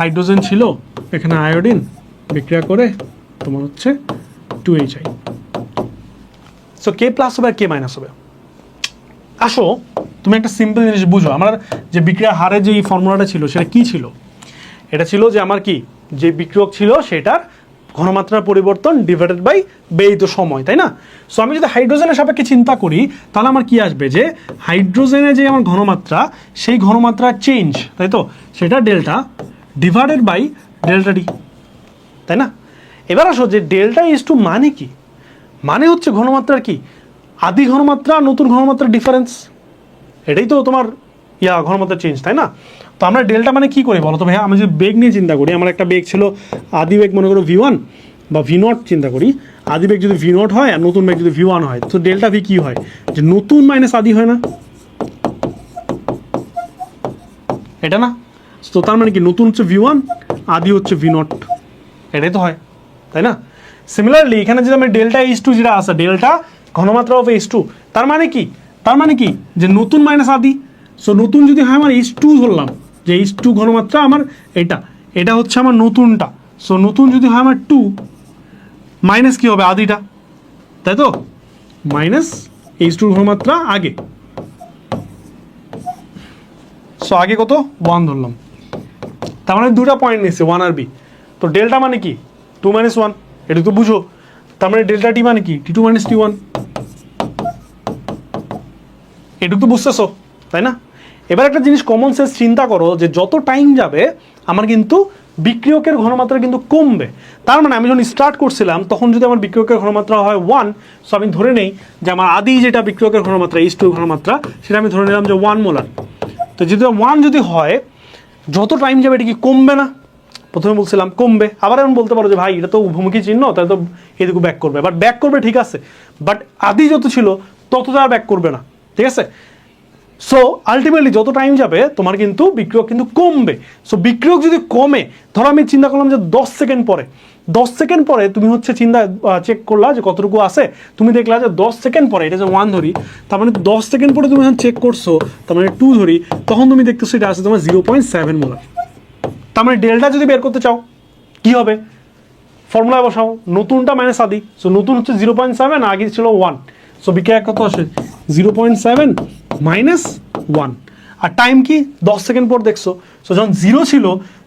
Hydrogen ছিল, এখানে iodine বিক্রিয়া করে তোমার হচ্ছে two H I. So K plus হবে আর কে মাইনাস হবে। আসো, তুমি একটা সিম্পল জিনিস বুঝো, আমার যে বিক্রিয়ার হারে যে এই ফর্মুলাটা ছিল, সেটা কি ছিল? এটা ছিল যে আমার কি, যে বিক্রিয়ক ছিল, সেটার ঘনমাত্রার পরিবর্তন ডিভাইডেড বাই ব্যয়িত সময়, তাই না? সো আমি যদি হাইড্রোজেনের সাপেক্ষে চিন্তা করি, তাহলে আমার কি আসবে যে, হাইড্রোজেনে যে আমার ঘনমাত্রা, সেই ঘনমাত্রার চেঞ্জ তাই তো? সেটা delta divided by delta D তাই না? এবার আসো যে ডেল্টা ইজ টু মানে কি? মানে হচ্ছে ঘনমাত্রার কি? আদি ঘনমাত্রা, নতুন ঘনমাত্রার ডিফারেন্স এটাই তো তোমার ইয়া, ঘনমাত্রা চেঞ্জ তাই না? তো আমরা ডেল্টা মানে কি করি বলো তো ভাইয়া? আমি যদি বেগ নিয়ে চিন্তা করি, আমার একটা বেগ ছিল আদি বেগ, মনে করো ভি ওয়ান বা ভি নট চিন্তা করি। আদি বেগ যদি ভি নট হয় আর নতুন বেগ যদি ভি ওয়ান হয়, তো ডেল্টা ভি কি হয়? যে নতুন মাইনাস আদি হয় না। এটা না? তো তার মানে কি? নতুন হচ্ছে ভি ওয়ান আদি হচ্ছে ভি নট এটাই তো হয়, তাই না? সিমিলারলি এখানে যদি আমি ডেল্টা এইচ টু যেটা আছে ডেল্টা ঘনমাত্রা অফ এইচ টু তার মানে কি? তার মানে কি? যে নতুন মাইনাস আদি। সো নতুন যদি হয় আমার এইচ টু ধরলাম, যে এইচ টু ঘনমাত্রা আমার এটা এটা হচ্ছে আমার নতুনটা। সো নতুন যদি হয় আমার টু মাইনাস কি হবে আদিটা? তাই তো? মাইনাস এইচ টু ঘনমাত্রা আগে। সো আগে কত? ওয়ান ধরলাম। তার মানে দুটা পয়েন্ট নিচ্ছে ওয়ান আর বি তো ডেল্টা মানে কি? টু মাইনাস ওয়ান এটা তো বুঝো। তার মানে ডেল্টা টি মানে কি? T two minus T one এটুকু তো বুঝতেছো, তাই না? এবার একটা জিনিস কমন সেন্স চিন্তা করো যে যত টাইম যাবে, আমার কিন্তু বিক্রিয়কের ঘনমাত্রা কিন্তু কমবে। তার মানে আমি যখন স্টার্ট করছিলাম, তখন যদি আমার বিক্রিয়কের ঘনমাত্রা হয় ওয়ান সো আমি ধরে নেই যে আমার আদি যেটা বিক্রিয়কের ঘনমাত্রা এইচ টু ঘনমাত্রা, সেটা আমি ধরে নিলাম যে ওয়ান মোলার তো যদি ওয়ান যদি হয় যত টাইম যাবে এটা কি কমবে না? প্রথমে বলছিলাম কমবে। আবার এমন বলতে পারো যে, ভাই, এটা তো ভূমিকি চিহ্ন, তাহলে তো এদিকে ব্যাক করবে। বাট ব্যাক করবে ঠিক আছে। বাট আদি যত ছিল, তত তো আর ব্যাক করবে না। ঠিক আছে? সো আলটিমেটলি যত টাইম যাবে, তোমার কিন্তু বিক্রিয়ক কিন্তু কমবে। সো বিক্রিয়ক যদি কমে, ধরো আমি চিন্তা করলাম যে দশ সেকেন্ড পরে। দশ সেকেন্ড পরে তুমি হচ্ছে চিন্তা চেক করলা যে কতটুকু আছে। তুমি দেখলা যে দশ সেকেন্ড পরে, এটা যে ওয়ান ধরি, তার মানে দশ সেকেন্ড পরে তুমি যখন চেক করছ, তার মানে টু ধরি, তখন তুমি দেখতেছো এটা আছে তোমার জিরো পয়েন্ট সেভেন মোলার তার মানে ডেলটা যদি বের করতে চাও, কি হবে? ফর্মুলায় বসাও, নতুনটা মাইনাস আদি। সো নতুন হচ্ছে জিরো পয়েন্ট সেভেন আগে ছিল ওয়ান সো বিক্রিয়া কত আসে? Zero point seven minus one আর টাইম কি? দশ সেকেন্ড পর দেখছ। সো যখন জিরো ছিল,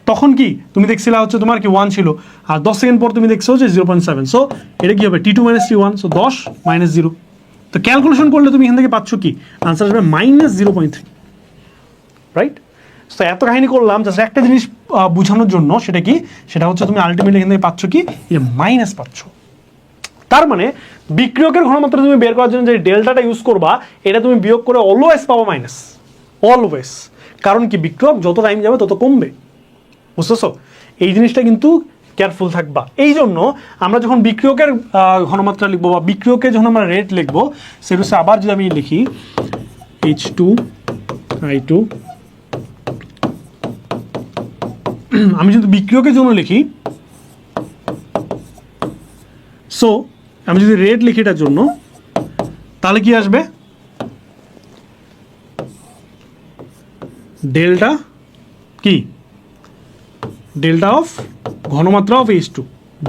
তখন কি? তুমি দেখছিলা হচ্ছে তোমার কি ওয়ান ছিল। আর দশ সেকেন্ড পর তুমি দেখছ যে জিরো পয়েন্ট সেভেন সো এটা কি হবে? T two minus T one so দশ মাইনাস জিরো তো ক্যালকুলেশন করলে তুমি এখান থেকে পাচ্ছ কি? আনসার আসবে minus zero point three right তো এত কাহিনী করলাম। জাস্ট একটা জিনিস বোঝানোর জন্য সেটা কি? সেটা হচ্ছে তুমি আলটিমেটলি এখান থেকে পাচ্ছ কি? মাইনাস পাচ্ছ। তার মানে বিক্রিয়কের ঘনমাত্রা তুমি বের করার জন্য যে ডেল্টাটা ইউজ করবা, এটা তুমি বিয়োগ করে অলওয়েজ পাবো মাইনাস অলওয়েজ কারণ কি বিক্রিয়ক যত টাইম যাবে তত কমবে। বুঝতেছো? এই জিনিসটা কিন্তু কেয়ারফুল থাকবা। এই জন্য আমরা যখন বিক্রিয়কের ঘনমাত্রা লিখব বা বিক্রিয়কের যখন আমরা রেট লিখব, সেটা হচ্ছে আবার যদি আমি লিখি এইচ টু আই টু আমি যদি বিক্রিয়কের জন্য লিখি সো আমি যদি রেট লিখি এটার জন্য, তাহলে কি আসবে? ডেল্টা কি? ডেল্টা অফ ঘনমাত্রা of H two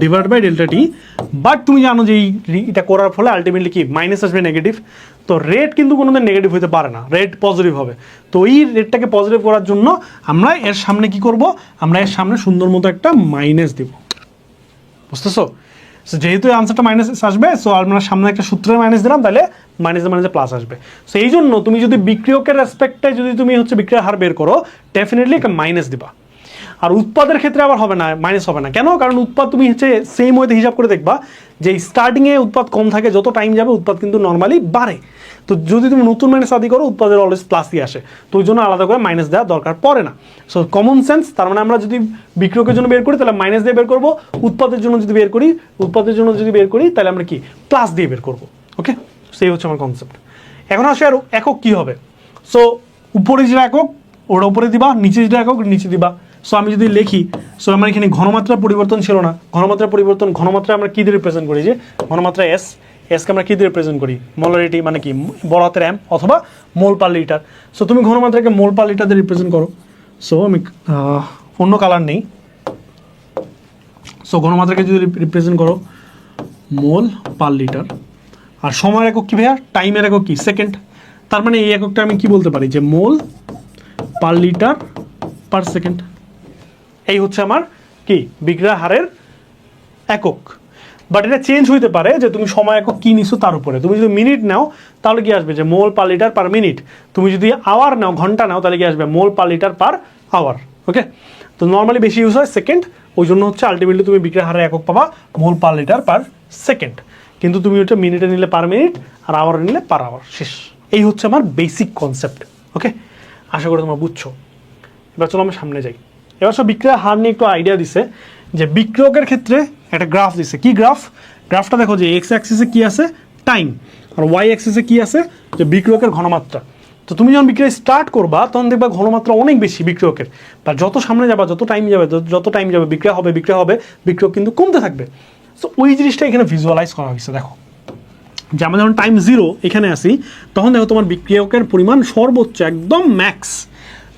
divide by delta T but তুমি জানো যে এটা করার ফলে আলটিমেটলি কি? মাইনাস আসবে নেগেটিভ তো রেট কিন্তু কোনোদিন নেগেটিভ হতে পারে না। রেট পজিটিভ হবে। তো এই রেটটাকে পজিটিভ করার জন্য আমরা এর সামনে কি করব? আমরা এর সামনে সুন্দর মতো একটা মাইনাস দিব। বুঝতেছো? সো যেহেতু আনসারটা মাইনাস আসবে সো আমরা সামনে একটা সূত্রের মাইনাস দিলাম, তাহলে মাইনাসে মাইনাসে প্লাস আসবে। সো এই জন্য তুমি যদি বিক্রিয়কের রেসপেক্টে যদি তুমি হচ্ছে বিক্রিয়ার হার বের করো ডেফিনেটলি একটা মাইনাস দিবা। আর উৎপাদের ক্ষেত্রে আবার হবে না মাইনাস হবে না। কেন? কারণ উৎপাদ তুমি হচ্ছে সেম ওয়েতে হিসাব করে দেখবা, যে স্টার্টিংয়ে উৎপাদ কম থাকে, যত টাইম যাবে উৎপাদ কিন্তু নর্মালি বাড়ে। তো যদি তুমি নতুন মাইনাস আদি করো, উৎপাদের অলওয়েজ প্লাসই আসে। তো ওই জন্য আলাদা করে মাইনাস দেওয়ার দরকার পড়ে না। সো কমন সেন্স তার মানে আমরা যদি বিক্রয়ের জন্য বের করি, তাহলে মাইনাস দিয়ে বের করব। উৎপাদের জন্য যদি বের করি, উৎপাদের জন্য যদি বের করি, তাহলে আমরা কি? প্লাস দিয়ে বের করব। ওকে সেই হচ্ছে আমার কনসেপ্ট এখন আসে আর, একক কি হবে? সো উপরে যেটা একক ওটা উপরে দিবা, নিচে যেটা একক, নিচে দিবা। সো আমি যদি লিখি সো আমার এখানে ঘনমাত্রা পরিবর্তন ছিল না। ঘনমাত্রা পরিবর্তন, ঘনমাত্রা আমরা কী দিয়ে রিপ্রেজেন্ট করি? যে ঘনমাত্রা এস এসকে আমরা কী দিয়ে রিপ্রেজেন্ট করি? মোলারিটি মানে কি? বড় হাতের এম অথবা মোল পার লিটার সো তুমি ঘনমাত্রাকে মোল পার লিটার দিয়ে রিপ্রেজেন্ট করো। সো আমি অন্য কালার নেই। সো ঘনমাত্রাকে যদি রিপ্রেজেন্ট করো, মোল পার লিটার আর সময়ের একক কী ভাইয়া? টাইমের একক কী? সেকেন্ড তার মানে এই এককটা আমি কি বলতে পারি? যে mole per litre per second এই হচ্ছে আমার কি? বিক্রিয়া হারের একক। বাট এটা চেঞ্জ হইতে পারে যে তুমি সময় একক কি নিছো তার উপরে। তুমি যদি মিনিট নাও, তাহলে কি আসবে? যে mole per litre per minute তুমি যদি আওয়ার নাও, ঘণ্টা নাও, তাহলে কি আসবে? Mole per litre per hour okay তো নর্মালি বেশি ইউজ হয় সেকেন্ড ওই জন্য হচ্ছে আলটিমেটলি তুমি বিক্রিয়া হারের একক পাবা mole per litre per second কিন্তু তুমি ওটা মিনিটে নিলে পার মিনিট আর আওয়ারে নিলে পার আওয়ার শেষ। এই হচ্ছে আমার বেসিক কনসেপ্ট ওকে আশা করি তোমরা বুঝছ। এবার চলো আমরা সামনে যাই। এবার সব বিক্রয়ের হার নিয়ে একটু আইডিয়া দিছে যে বিক্রয়কের ক্ষেত্রে একটা গ্রাফ দিছে। কি গ্রাফ গ্রাফটা দেখো যে এক্স অ্যাক্সিসে কি আছে? টাইম আর ওয়াই অ্যাক্সিসে কি আছে? যে বিক্রয়কের ঘনমাত্রা। তো তুমি যখন বিক্রয় স্টার্ট করবা, তখন দেখবা ঘনমাত্রা অনেক বেশি বিক্রয়কের বা যত সামনে যাবা, যত টাইম যাবে, যত- যত টাইম যাবে, বিক্রয় হবে বিক্রয় হবে, বিক্রয় কিন্তু কমতে থাকবে। সো ওই জিনিসটা এখানে ভিজুয়ালাইজ করা হয়েছে, দেখো। যে আমরা যখন টাইম জিরো এখানে আসি, তখন দেখো তোমার বিক্রিয়কের পরিমাণ সর্বোচ্চ একদম ম্যাক্স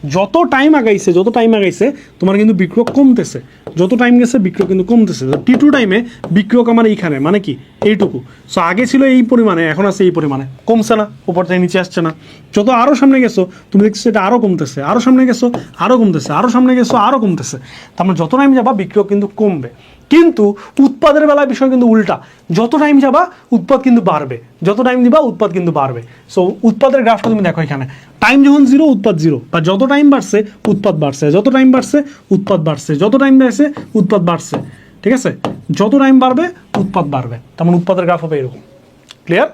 যত টাইম আগাইছে, যত টাইম আগাইছে, তোমার কিন্তু বিক্রয় কমতেছে। যত টাইম গেছে, বিক্রয় কিন্তু কমতেছে। টি টু টাইমে বিক্রয়ক আমার এইখানে মানে কি? এইটুকু। সো আগে ছিল এই পরিমাণে, এখন আছে এই পরিমাণে। কমছে না, উপর থেকে নিচে আসছে না। যত আরও সামনে গেছো, তুমি দেখছ এটা আরও কমতেছে। আরও সামনে গেছো আরও কমতেছে। আরও সামনে গেছো আরও কমতেছে। তার মানে যত টাইম যাবা বিক্রয় কিন্তু কমবে। কিন্তু উৎপাদের বেলায় বিষয় কিন্তু উল্টা। যত টাইম যাবা, উৎপাদ কিন্তু বাড়বে। যত টাইম দিবা, উৎপাদ কিন্তু বাড়বে। সো উৎপাদের গ্রাফটা তুমি দেখো এখানে। টাইম যখন জিরো উৎপাদ জিরো বা যত টাইম বাড়ছে, উৎপাদ বাড়ছে। যত টাইম বাড়ছে, উৎপাদ বাড়ছে। যত টাইম বাড়ছে, উৎপাদ বাড়ছে। ঠিক আছে? যত টাইম বাড়বে, উৎপাদ বাড়বে। তেমন উৎপাদের গ্রাফ হবে এরকম। ক্লিয়ার